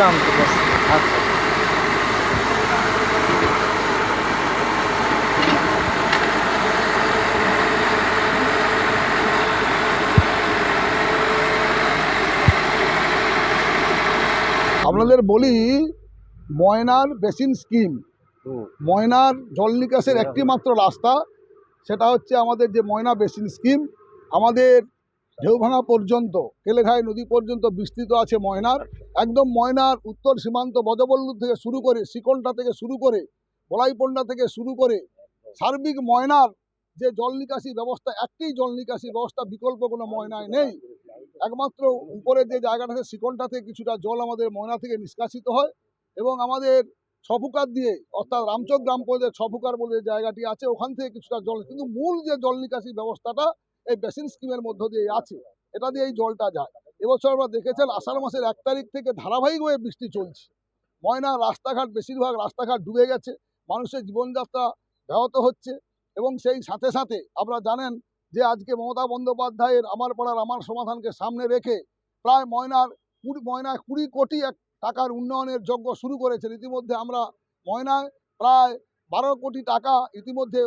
বুঝলাম আচ্ছা। আপনাদের বলি ময়নার বেসিন স্কিম। ময়নার জল নিকাশের একটি মাত্র রাস্তা সেটা হচ্ছে আমাদের যে ময়না বেসিন স্কিম আমাদের ঢেউভাঙা পর্যন্ত, কেলেঘাই নদী পর্যন্ত বিস্তৃত আছে ময়নার। একদম ময়নার উত্তর সীমান্ত বজবল্লুর থেকে শুরু করে, শিকলটা থেকে শুরু করে, বলাইপন্ডা থেকে শুরু করে, সার্বিক ময়নার যে জল নিকাশি ব্যবস্থা, একটি জল নিকাশি ব্যবস্থা বিকল্প কোনো ময়নায় নেই। একমাত্র উপরে যে জায়গাটা আছে শিকলটা থেকে কিছুটা জল আমাদের ময়না থেকে নিষ্কাশিত হয় এবং আমাদের ছফুকার দিয়ে, অর্থাৎ রামচক গ্রাম পঞ্চায়েত ছফুকার বলে জায়গাটি আছে, ওখান থেকে কিছুটা জল, কিন্তু মূল যে জল নিকাশি ব্যবস্থাটা এই বেসিন স্কিমের মধ্য দিয়ে আছে। এটা দিয়ে এই জলটা যায়। এবছর আমরা দেখেছেন, আষাঢ় মাসের এক তারিখ থেকে ধারাবাহিকভাবে বৃষ্টি চলছে। ময়না, রাস্তাঘাট, বেশিরভাগ রাস্তাঘাট ডুবে গেছে। মানুষের জীবনযাত্রা ব্যাহত হচ্ছে এবং সেই সাথে সাথে আপনারা জানেন যে আজকে মমতা বন্দ্যোপাধ্যায়ের আমার পাড়ার আমার সমাধানকে সামনে রেখে প্রায় ময়নার কুড়ি, ময়নায় কুড়ি কোটি এক টাকার উন্নয়নের যজ্ঞ শুরু করেছেন। ইতিমধ্যে আমরা ময়নায় প্রায় বারো কোটি টাকা ইতিমধ্যে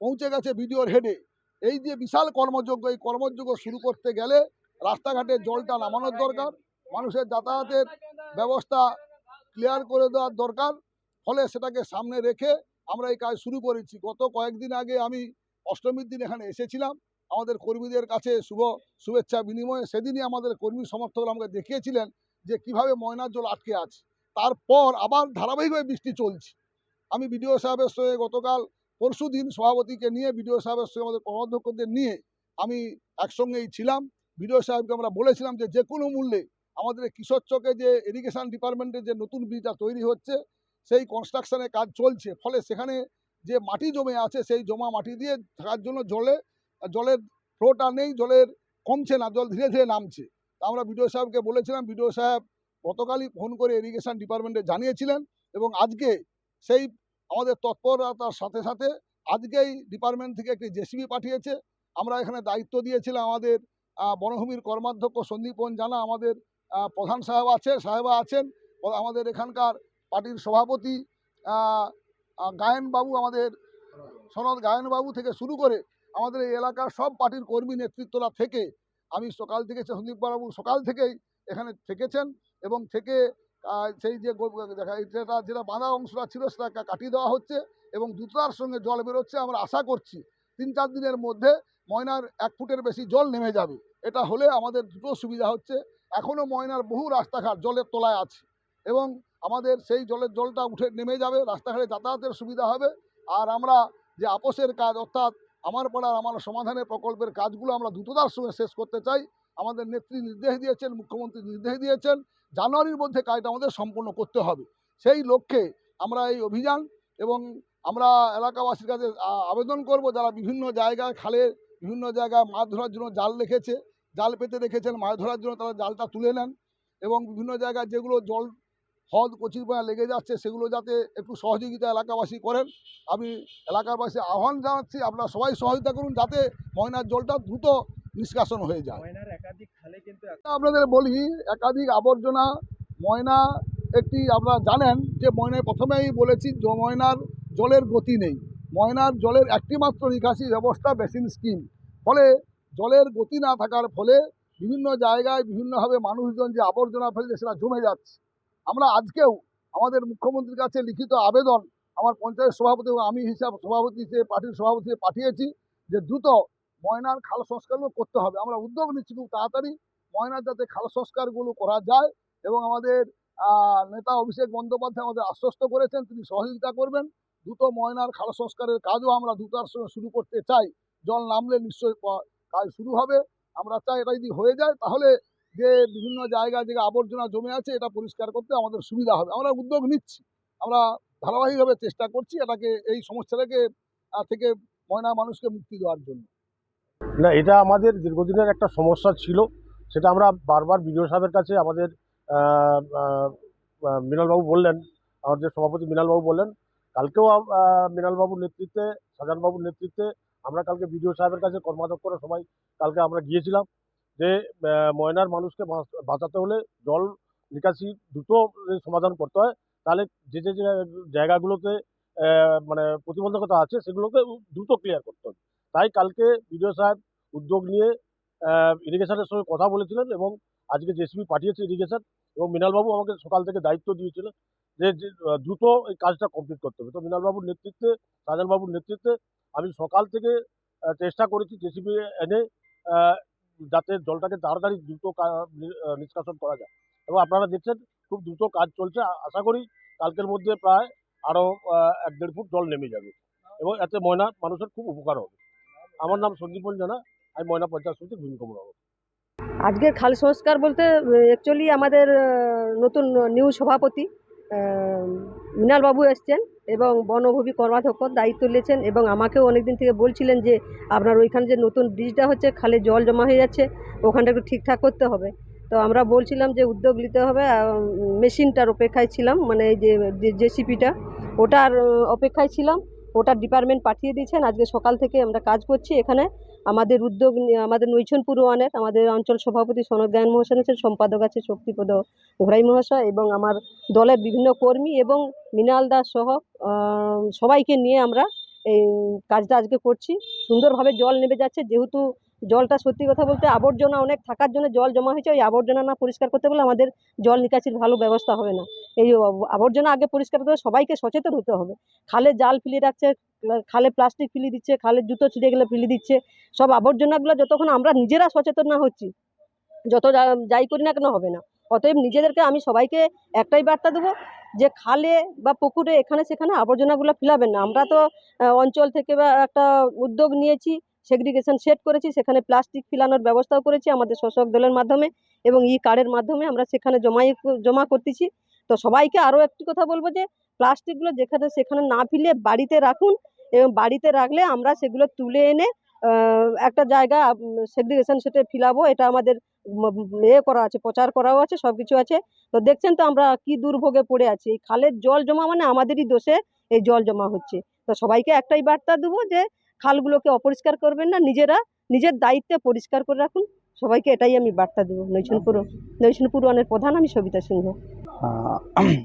পৌঁছে গেছে বিডিওর হেডে। এই যে বিশাল কর্মযজ্ঞ, এই কর্মযজ্ঞ শুরু করতে গেলে রাস্তাঘাটে জলটা নামানোর দরকার, মানুষের যাতায়াতের ব্যবস্থা ক্লিয়ার করে দেওয়ার দরকার, ফলে সেটাকে সামনে রেখে আমরা এই কাজ শুরু করেছি। গত কয়েকদিন আগে আমি অষ্টমীর দিন এখানে এসেছিলাম। আমাদের কর্মীদের কাছে শুভ শুভেচ্ছা বিনিময়ে সেদিনই আমাদের কর্মী সমর্থকরা আমাকে দেখিয়েছিলেন যে কীভাবে ময়নার জল আটকে আছে। তারপর আবার ধারাবাহিকভাবে বৃষ্টি চলছে। আমি বিডিও সাহেবের সঙ্গে গতকাল পরশু দিন সভাপতিকে নিয়ে, বিডিও সাহেবের সঙ্গে আমাদের কর্মাধ্যক্ষদের নিয়ে আমি একসঙ্গেই ছিলাম। বিডিও সাহেবকে আমরা বলেছিলাম যে যে কোনো মূল্যে আমাদের কিশোর চকে যে ইরিগেশন ডিপার্টমেন্টের যে নতুন ব্রিজটা তৈরি হচ্ছে, সেই কনস্ট্রাকশনের কাজ চলছে। ফলে সেখানে যে মাটি জমে আছে, সেই জমা মাটি দিয়ে থাকার জন্য জলে, জলের ফ্লোটা নেই, জলের কমছে না, জল ধীরে ধীরে নামছে। তা আমরা বিডিও সাহেবকে বলেছিলাম, বিডিও সাহেব গতকালই ফোন করে ইরিগেশন ডিপার্টমেন্টে জানিয়েছিলেন এবং আজকে সেই আমাদের তৎপরতার সাথে সাথে আজকেই ডিপার্টমেন্ট থেকে একটি জেসিবি পাঠিয়েছে। আমরা এখানে দায়িত্ব দিয়েছিলাম আমাদের বনভূমির কর্মাধ্যক্ষ সন্দীপন জানা আমাদের প্রধান সাহেব আছে, সাহেবা আছেন। আমাদের এখানকার পার্টির সভাপতি গায়েনবাবু আমাদের, সনদ গায়েনবাবু থেকে শুরু করে আমাদের এই এলাকার সব পার্টির কর্মী নেতৃত্বরা থেকে, আমি সকাল থেকে সন্দীপ বাবু সকাল থেকেই এখানে থেকেছেন এবং থেকে সেই যে দেখা যেটা যেটা বাঁধা অংশটা ছিল সেটা কাটিয়ে দেওয়া হচ্ছে এবং দ্রুততার সঙ্গে জল বেরোচ্ছে আমরা আশা করছি। তিন চার দিনের মধ্যে ময়নার এক ফুটের বেশি জল নেমে যাবে। এটা হলে আমাদের দুটো সুবিধা হচ্ছে। এখনও ময়নার বহু রাস্তাঘাট জলের তলায় আছে এবং আমাদের সেই জলের জলটা উঠে নেমে যাবে, রাস্তাঘাটে যাতায়াতের সুবিধা হবে। আর আমরা যে আপোষের কাজ, অর্থাৎ আমার পাড়ার আমার সমাধানের প্রকল্পের কাজগুলো আমরা দ্রুততার সঙ্গে শেষ করতে চাই। আমাদের নেত্রী নির্দেশ দিয়েছেন, মুখ্যমন্ত্রী নির্দেশ দিয়েছেন। জানুয়ারির মধ্যে কাজটা আমাদের সম্পূর্ণ করতে হবে। সেই লক্ষ্যে আমরা এই অভিযান এবং আমরা এলাকাবাসীর কাছে আবেদন করব যারা বিভিন্ন জায়গায় খালে, বিভিন্ন জায়গায় মাছ ধরার জন্য জাল রেখেছে, জাল পেতে রেখেছেন মাছ ধরার জন্য তারা জালটা তুলে নেন এবং বিভিন্ন জায়গায় যেগুলো জল, হদ কচিরপাড়া লেগে যাচ্ছে সেগুলো যাতে একটু সহযোগিতা এলাকাবাসী করেন। আমি এলাকাবাসী আহ্বান জানাচ্ছি, আপনারা সবাই সহযোগিতা করুন যাতে ময়নার জলটা দ্রুত নিষ্কাশন হয়ে যায় ময়নার একাধিক খালে কিন্তু আপনাদের বলি, একাধিক আবর্জনা, ময়না, একটি আপনারা জানেন যে ময়নায় প্রথমেই বলেছি ময়নার জলের গতি নেই। ময়নার জলের একটি মাত্র নিকাশি ব্যবস্থা বেসিন স্কিম। ফলে জলের গতি না থাকার ফলে বিভিন্ন জায়গায় বিভিন্নভাবে মানুষজন যে আবর্জনা ফেলছে সেটা জমে যাচ্ছে। আমরা আজকেও আমাদের মুখ্যমন্ত্রীর কাছে লিখিত আবেদন আমার পঞ্চায়েত সভাপতি এবং আমি হিসাব সভাপতি হিসেবে পার্টির সভাপতি পাঠিয়েছি যে দ্রুত ময়নার খাল সংস্কারগুলো করতে হবে। আমরা উদ্যোগ নিচ্ছি খুব তাড়াতাড়ি। ময়নার যাতে খাল সংস্কারগুলো করা যায় এবং আমাদের নেতা অভিষেক বন্দ্যোপাধ্যায় আমাদের আশ্বস্ত করেছেন, তিনি সহযোগিতা করবেন। দ্রুত ময়নার খাল সংস্কারের কাজও আমরা দ্রুতার শুরু করতে চাই। জল নামলে নিশ্চয়ই কাজ শুরু হবে। আমরা চাই এটা যদি হয়ে যায়, তাহলে যে বিভিন্ন জায়গা যে আবর্জনা জমে আছে, এটা পরিষ্কার করতে আমাদের সুবিধা হবে। আমরা উদ্যোগ নিচ্ছি। আমরা ধারাবাহিকভাবে চেষ্টা করছি এটাকে, এই সমস্যাটাকে থেকে ময়না মানুষকে মুক্তি দেওয়ার জন্য। না, এটা আমাদের দীর্ঘদিনের একটা সমস্যা ছিল। সেটা আমরা বারবার বিডিও সাহেবের কাছে আমাদের মৃণালবাবু বললেন, আমাদের সভাপতি মৃণালবাবু বললেন, কালকেও মৃণালবাবুর নেতৃত্বে, সাজানবাবুর নেতৃত্বে আমরা কালকে বিডিও সাহেবের কাছে কর্মাধ্যক্ষরা সবাই কালকে আমরা গিয়েছিলাম যে ময়নার মানুষকে বাঁচ- বাঁচাতে হলে জল নিকাশি দ্রুত সমাধান করতে হয়। তাহলে যে যে জায়গাগুলোতে মানে প্রতিবন্ধকতা আছে সেগুলোকে দ্রুত ক্লিয়ার করতে হবে। তাই কালকে বিডিও সাহেব উদ্যোগ নিয়ে ইরিগেশনের সঙ্গে কথা বলেছিলেন এবং আজকে জেসিবি পাঠিয়েছে ইরিগেশন এবং মৃণালবাবু আমাকে সকাল থেকে দায়িত্ব দিয়েছিলেন যে দ্রুত এই কাজটা কমপ্লিট করতে হবে। তো মিনালবাবুর নেতৃত্বে শাহজাহানবাবুর নেতৃত্বে আমি সকাল থেকে চেষ্টা করেছি জেসিবি এনে যাতে জলটাকে তাড়াতাড়ি দ্রুত নিষ্কাশন করা যায়। এবং আপনারা দেখছেন খুব দ্রুত কাজ চলছে। আশা করি কালকের মধ্যে প্রায় আরও এক দেড় ফুট জল নেমে যাবে এবং এতে ময়না মানুষের খুব উপকার হবে। আমার নাম সন্দীপন জানা। আমি ময়না পঞ্চায়েত ভূমিকম্প আজকের খাল সংস্কার বলতে অ্যাকচুয়ালি আমাদের নতুন নিউ সভাপতি মৃণালবাবু এসছেন এবং বনভূমি কর্মাধ্যক্ষ দায়িত্ব নিয়েছেন এবং আমাকেও অনেক দিন থেকে বলছিলেন যে আপনার ওইখানে যে নতুন ব্রিজটা হচ্ছে, খালে জল জমা হয়ে যাচ্ছে, ওখানটা একটু ঠিকঠাক করতে হবে। তো আমরা বলছিলাম যে উদ্যোগ নিতে হবে মেশিনটার অপেক্ষায় ছিলাম মানে এই যে জেসিপিটা, ওটার অপেক্ষায় ছিলাম, ওটার ডিপার্টমেন্ট পাঠিয়ে দিয়েছেন। আজকে সকাল থেকে আমরা কাজ করছি এখানে। আমাদের উদ্যোগ আমাদের নৈছনপুর ওয়ানের, আমাদের অঞ্চল সভাপতি সনদ গায়ন মহাশয় আছেন, সম্পাদক আছে শক্তিপদ ঘোড়াই মহাশয় এবং আমার দলের বিভিন্ন কর্মী এবং মৃণাল দাস সহ সবাইকে নিয়ে আমরা এই কাজটা আজকে করছি। সুন্দরভাবে জল নেমে যাচ্ছে, যেহেতু জলটা সত্যি কথা বলতে আবর্জনা অনেক থাকার জন্য জল জমা হয়েছে, ওই আবর্জনা না পরিষ্কার করতে পারলে আমাদের জল নিকাশির ভালো ব্যবস্থা হবে না। এই আবর্জনা আগে পরিষ্কার করতে সবাইকে সচেতন হতে হবে। খালে জাল ফেলে রাখছে খালে প্লাস্টিক ফেলে দিচ্ছে, খালে জুতো ছিঁড়ে গেলে ফেলে দিচ্ছে, সব আবর্জনাগুলো যতক্ষণ আমরা নিজেরা সচেতন না হচ্ছি, যত যাই করি না কেন হবে না। অতএব নিজেদেরকে আমি সবাইকে একটাই বার্তা দেবো, যে খালে বা পুকুরে এখানে সেখানে আবর্জনাগুলো ফেলাবেন না। আমরা তো অঞ্চল থেকে বা একটা উদ্যোগ নিয়েছি সেগ্রিগেশন সেট করেছি, সেখানে প্লাস্টিক ফেলানোর ব্যবস্থাও করেছি আমাদের শোষক দলের মাধ্যমে এবং ই কার্ডের মাধ্যমে আমরা সেখানে জমাই, জমা করতেছি। তো সবাইকে আরও একটি কথা বলব যে প্লাস্টিকগুলো যেখানে, সেখানে না ফেলে বাড়িতে রাখুন এবং বাড়িতে রাখলে আমরা সেগুলো তুলে এনে একটা জায়গা সেগ্রিগেশন সেটে ফিলাবো। এটা আমাদের এ করা আছে, প্রচার করাও আছে সব কিছু আছে। তো দেখছেন তো আমরা কি দুর্ভোগে পড়ে আছি। এই খালের জল জমা মানে আমাদেরই দোষে এই জল জমা হচ্ছে। তো সবাইকে একটাই বার্তা দেবো যে খালগুলোকে অপরিষ্কার করবেন না, নিজেরা নিজের দায়িত্বে পরিষ্কার করে রাখুন। সবাইকে এটাই আমি বার্তা দেবো। নৈছনপুর নৈছনপুর ওয়ানের প্রধান আমি সবিতা সিংহ।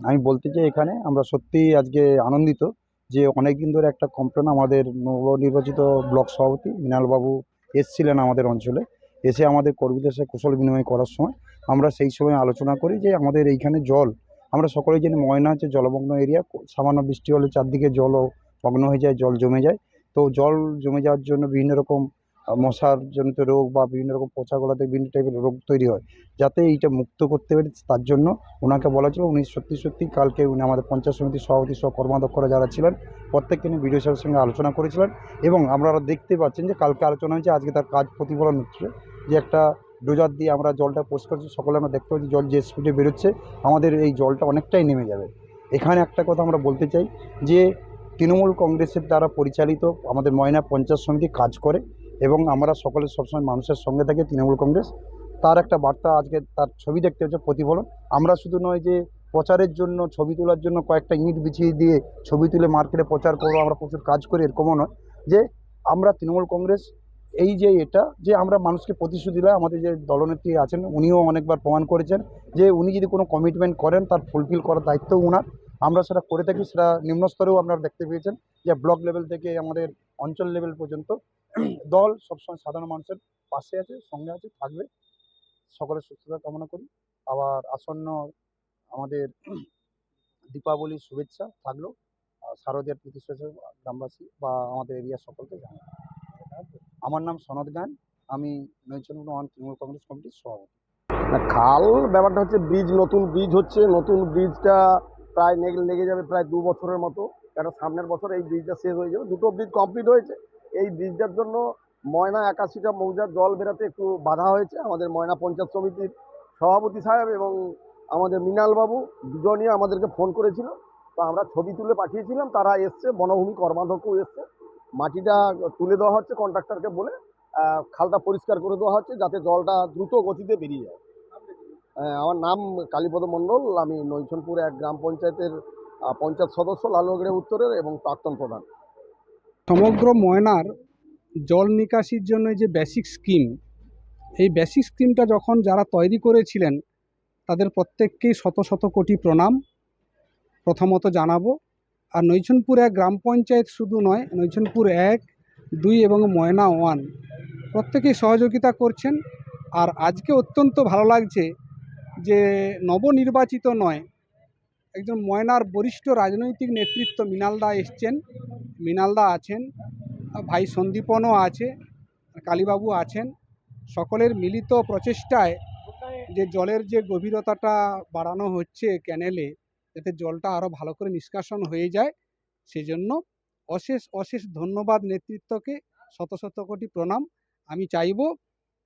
আমি বলতে চাই এখানে, আমরা সত্যিই আজকে আনন্দিত যে অনেক দিন ধরে একটা কমপ্লেন আমাদের নবনির্বাচিত ব্লক সভাপতি মৃণালবাবু এসছিলেন আমাদের অঞ্চলে। এসে আমাদের কর্মীদের সাথে কুশল বিনিময় করার সময় আমরা সেই সময় আলোচনা করি যে আমাদের এইখানে জল, আমরা সকলেই জানি ময়না হচ্ছে জলমগ্ন এরিয়া, সামান্য বৃষ্টি হলে চারদিকে জলও মগ্ন হয়ে যায়, জল জমে যায়। তো জল জমে যাওয়ার জন্য বিভিন্ন রকম মশার জনিত রোগ বা বিভিন্ন রকম পচা গলাতে বিভিন্ন টাইপের রোগ তৈরি হয়। যাতে এইটা মুক্ত করতে পারি তার জন্য ওনাকে বলা ছিল উনি সত্যি সত্যি কালকে উনি আমাদের পঞ্চায়েত সমিতির সভাপতি সহ কর্মাধ্যক্ষরা যারা ছিলেন, প্রত্যেককে নিয়ে বিডিও সাহেবের সঙ্গে আলোচনা করেছিলেন এবং আপনারা দেখতে পাচ্ছেন যে কালকে আলোচনা হয়েছে, আজকে তার কাজ প্রতিফলন হচ্ছে। যে একটা ডোজার দিয়ে আমরা জলটা পরিষ্কার করছি, সকলে আমরা দেখতে পাচ্ছি জল যে স্পিডে বেরোচ্ছে, আমাদের এই জলটা অনেকটাই নেমে যাবে। এখানে একটা কথা আমরা বলতে চাই যে তৃণমূল কংগ্রেসের দ্বারা পরিচালিত আমাদের ময়না পঞ্চায়েত সমিতি কাজ করে এবং আমরা সকলে সবসময় মানুষের সঙ্গে থাকি তৃণমূল কংগ্রেস। তার একটা বার্তা আজকে তার ছবি দেখতে হচ্ছে, প্রতিফলন। আমরা শুধু নয় যে প্রচারের জন্য, ছবি তোলার জন্য কয়েকটা ইট বিছিয়ে দিয়ে ছবি তুলে মার্কেটে প্রচার করব, আমরা প্রচুর কাজ করি, এরকমও নয়। যে আমরা তৃণমূল কংগ্রেস, এই যে এটা, যে আমরা মানুষকে প্রতিশ্রুতি দেয় আমাদের যে দলনেত্রী আছেন, উনিও অনেকবার প্রমাণ করেছেন যে উনি যদি কোনো কমিটমেন্ট করেন, তার ফুলফিল করার দায়িত্ব উনার। আমরা সেটা করে থাকি, সেটা নিম্ন স্তরেও আপনারা দেখতে পেয়েছেন যে ব্লক লেভেল থেকে আমাদের অঞ্চল লেভেল পর্যন্ত দল সবসময় সাধারণ মানুষের পাশে আছে, সঙ্গে আছে, থাকবে। সকলের সুস্থতা কামনা করি। আবার আসন্ন আমাদের দীপাবলির শুভেচ্ছা থাকল। শারদীয়ার প্রতি গ্রামবাসী বা আমাদের এরিয়ার সকলকে জানাই। আমার নাম সনদ গান। আমি নৈচন্দ্র ওয়ান তৃণমূল কংগ্রেস কমিটির সভাপতি। খাল ব্যাপারটা হচ্ছে, ব্রিজ নতুন ব্রিজ হচ্ছে। নতুন ব্রিজটা প্রায় লেগে যাবে প্রায় দু বছরের মতো। কারণ সামনের বছর এই ব্রিজটা শেষ হয়ে যাবে। দুটো ব্রিজ কমপ্লিট হয়েছে। এই ব্রিজটার জন্য ময়না, একাশিটা মৌজার জল বেরাতে একটু বাধা হয়েছে। আমাদের ময়না পঞ্চায়েত সমিতির সভাপতি সাহেব এবং আমাদের মৃণালবাবু দুজনই আমাদেরকে ফোন করেছিল। তো আমরা ছবি তুলে পাঠিয়েছিলাম। তারা এসছে, বনভূমি কর্মাধ্যক্ষও এসছে। মাটিটা তুলে দেওয়া হচ্ছে কন্ট্রাক্টরকে বলে। খালটা পরিষ্কার করে দেওয়া হচ্ছে যাতে জলটা দ্রুত গতিতে বেরিয়ে যায়। আমার নাম কালীপদ মণ্ডল, আমি নৈছনপুর এক গ্রাম পঞ্চায়েতের পঞ্চায়েত সদস্য লালগড়ে উত্তরের এবং প্রাক্তন প্রধান। সমগ্র ময়নার জল নিকাশির জন্য যে বেসিক স্কিম এই বেসিক স্কিমটা যখন যারা তৈরি করেছিলেন, তাদের প্রত্যেককেই শত শত কোটি প্রণাম। প্রথমত জানাব, আর নৈছনপুর এক গ্রাম পঞ্চায়েত শুধু নয়, নৈছনপুর এক, দুই এবং ময়না ওয়ান, প্রত্যেকেই সহযোগিতা করছেন। আর আজকে অত্যন্ত ভালো লাগছে যে নবনির্বাচিত নয়, একজন ময়নার বরিষ্ঠ রাজনৈতিক নেতৃত্ব মৃণালদা এসছেন। মৃণালদা আছেন, ভাই সন্দীপনও আছে, কালীবাবু আছেন। সকলের মিলিত প্রচেষ্টায় যে জলের যে গভীরতাটা বাড়ানো হচ্ছে ক্যানেলে, যাতে জলটা আরও ভালো করে নিষ্কাশন হয়ে যায়, সেজন্য অশেষ অশেষ ধন্যবাদ নেতৃত্বকে শত শত কোটি প্রণাম। আমি চাইব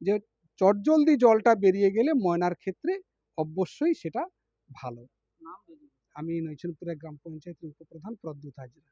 যে চটজলদি জলটা বেরিয়ে গেলে ময়নার ক্ষেত্রে অবশ্যই সেটা ভালো। আমি নৈচনপুরা গ্রাম পঞ্চায়েতের উপপ্রধান প্রদ্যুৎ হাজরা।